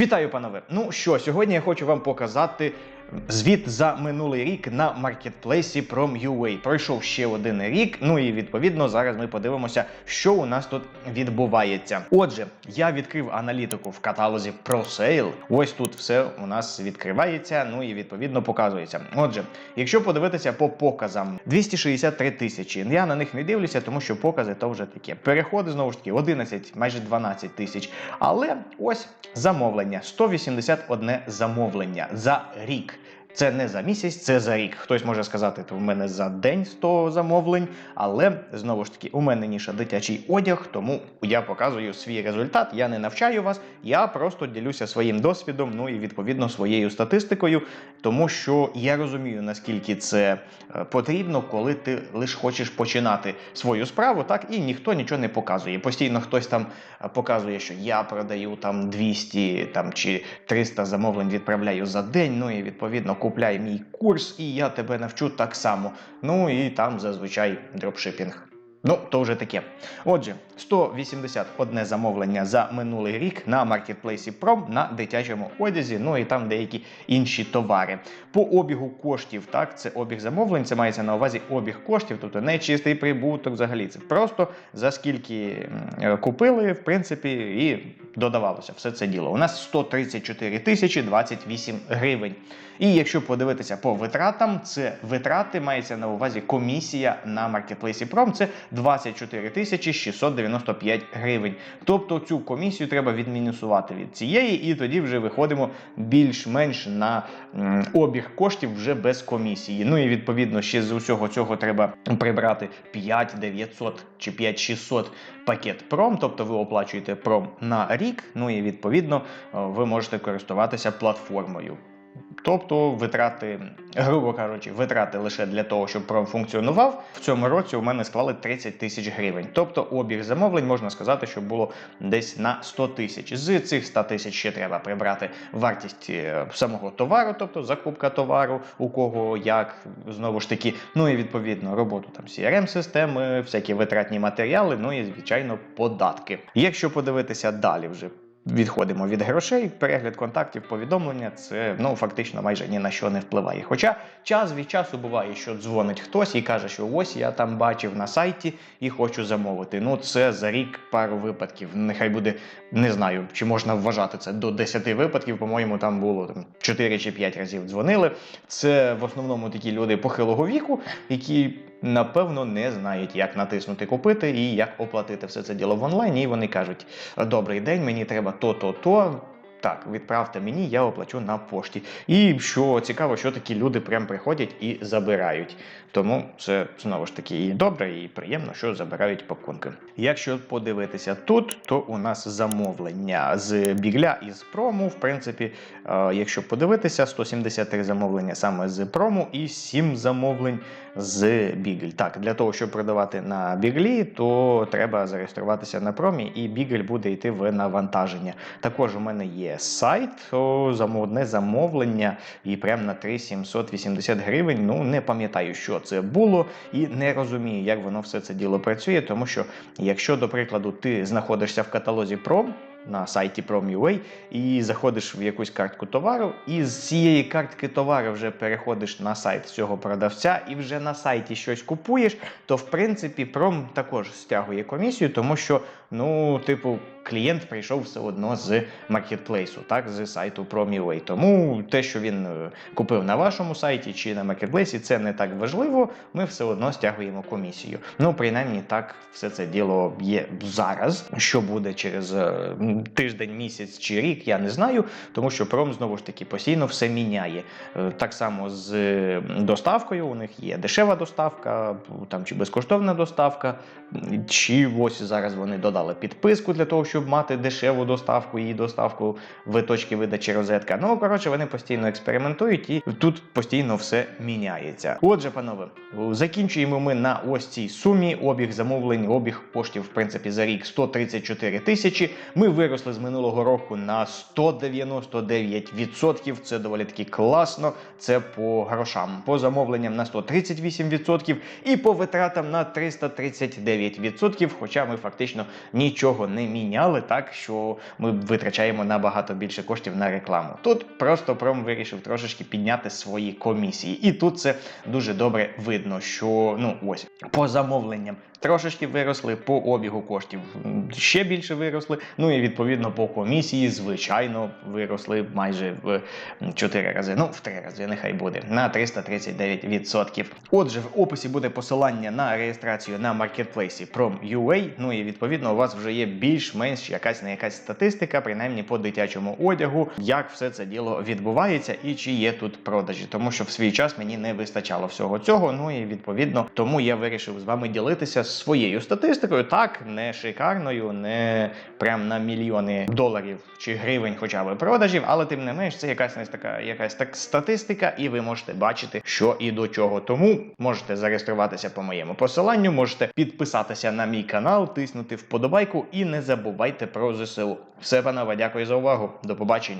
Вітаю, панове! Ну що, сьогодні я хочу вам показати звіт за минулий рік на маркетплейсі Prom.ua. Пройшов ще один рік. Ну і відповідно зараз ми подивимося, що у нас тут відбувається. Отже, я відкрив аналітику в каталозі ProSale. Ось тут все у нас відкривається. Ну і відповідно показується. Отже, якщо подивитися по показам, 263 тисячі. Я на них не дивлюся, тому що покази то вже таке. Переходи знову ж таки 11, майже 12 тисяч. Але ось замовлення: 181 замовлення за рік. Це не за місяць, це за рік. Хтось може сказати, то в мене за день 100 замовлень, але знову ж таки, у мене ніше дитячий одяг, тому я показую свій результат. Я не навчаю вас, я просто ділюся своїм досвідом, ну і відповідно своєю статистикою, тому що я розумію, наскільки це е, потрібно, коли ти лише хочеш починати свою справу, так і ніхто нічого не показує. Постійно хтось там е, показує, що я продаю там 200 там чи 300 замовлень відправляю за день. Ну і відповідно купляй мій курс, і я тебе навчу так само. Ну і там зазвичай дропшипінг. Ну, то вже таке. Отже, 181 замовлення за минулий рік на маркетплейсі Prom на дитячому одязі, ну і там деякі інші товари. По обігу коштів, так, це обіг замовлень, це мається на увазі обіг коштів, тобто не чистий прибуток взагалі. Це просто за скільки купили, в принципі, і додавалося все це діло. У нас 134 тисячі 28 гривень. І якщо подивитися по витратам, це витрати мається на увазі комісія на маркетплейсі Prom, це 24 тисячі 695 гривень. Тобто цю комісію треба відмінусувати від цієї, і тоді вже виходимо більш-менш на обіг коштів вже без комісії. Ну і відповідно ще з усього цього треба прибрати 5900 чи 5600 пакет Prom, тобто ви оплачуєте Prom на рік. Ну і відповідно е, ви можете користуватися платформою. Тобто витрати, грубо кажучи, витрати лише для того, щоб пром функціонував, в цьому році у мене склали 30 тисяч гривень. Тобто обіг замовлень можна сказати, що було десь на 100 тисяч. З цих 100 тисяч ще треба прибрати вартість е, самого товару, тобто закупка товару, у кого як знову ж таки, ну і відповідно роботу там crm системи всякі витратні матеріали, ну і звичайно податки. Якщо подивитися далі вже відходимо від грошей, перегляд контактів, повідомлення це ну фактично майже ні на що не впливає. Хоча час від часу буває, що дзвонить хтось і каже, що ось я там бачив на сайті і хочу замовити. Ну це за рік пару випадків. Нехай буде не знаю, чи можна вважати це до 10 випадків. По-моєму, там було там 4 чи 5 разів дзвонили. Це в основному такі люди похилого віку, які напевно не знають, як натиснути купити і як оплатити все це діло в онлайні. І вони кажуть: Добрий день, мені треба то, то, то. Так, відправте мені, я оплачу на пошті. І що цікаво, що такі люди прям приходять і забирають. Тому це знову ж таки і добре, і приємно, що забирають пакунки. Якщо подивитися тут, то у нас замовлення з бігля і з прому. В принципі, е, якщо подивитися, 173 замовлення саме з прому і 7 замовлень з бігль. Так, для того, щоб продавати на біглі, то треба зареєструватися на промі, і бігль буде йти в навантаження. Також у мене є сайт, за одне замовлення, і прямо на 3780 гривень. Ну не пам'ятаю, що це було, і не розумію, як воно все це діло працює. Тому що, якщо, до прикладу, ти знаходишся в каталозі Пром. На сайті Prom.ua і заходиш в якусь картку товару, і з цієї картки товару вже переходиш на сайт цього продавця, і вже на сайті щось купуєш, то в принципі Prom також стягує комісію, тому що, ну, типу, клієнт прийшов все одно з маркетплейсу, так, з сайту Prom.ua. Тому те, що він е, купив на вашому сайті чи на маркетплейсі, це не так важливо. Ми все одно стягуємо комісію. Ну, принаймні, так все це діло є зараз. Що буде через е, тиждень, місяць чи рік, я не знаю, тому що Пром знову ж таки постійно все міняє. Е, Так само з е, доставкою. У них є дешева доставка, там чи безкоштовна доставка, чи ось зараз вони додали підписку для того, щоб мати дешеву доставку і доставку в точки видачі розетка. Ну коротше, вони постійно експериментують і тут постійно все міняється. Отже, панове, закінчуємо ми на ось цій сумі обіг замовлень, обіг коштів, в принципі, за рік 134 тисячі. Ми виросли з минулого року на 199%. Це доволі таки класно. Це по грошам, по замовленням на 138% і по витратам на 339%. Хоча ми фактично нічого не міняли, так що ми витрачаємо набагато більше коштів на рекламу. Тут просто пром вирішив трошечки підняти свої комісії, і тут це дуже добре видно, що ну ось по замовленням трошечки виросли, по обігу коштів ще більше виросли. Ну і відповідно по комісії, звичайно, виросли майже в 4 рази. Ну, в 3 рази, нехай буде на 339%. Отже, в описі буде посилання на реєстрацію на маркетплейсі Prom.ua, Ну і відповідно у вас вже є більш-менш якась не якась статистика, принаймні по дитячому одягу, як все це діло відбувається і чи є тут продажі. Тому що в свій час мені не вистачало всього цього. Ну і відповідно тому я вирішив з вами ділитися своєю статистикою. Так, не шикарною, не прям на мільйони доларів чи гривень, хоча б продажів, але тим не менш, це якась не така, якась так статистика, і ви можете бачити, що і до чого. Тому можете зареєструватися по моєму посиланню, можете підписатися на мій канал, тиснути вподобайку і не забувайте про ЗСУ. Все, панове, дякую за увагу. До побачення.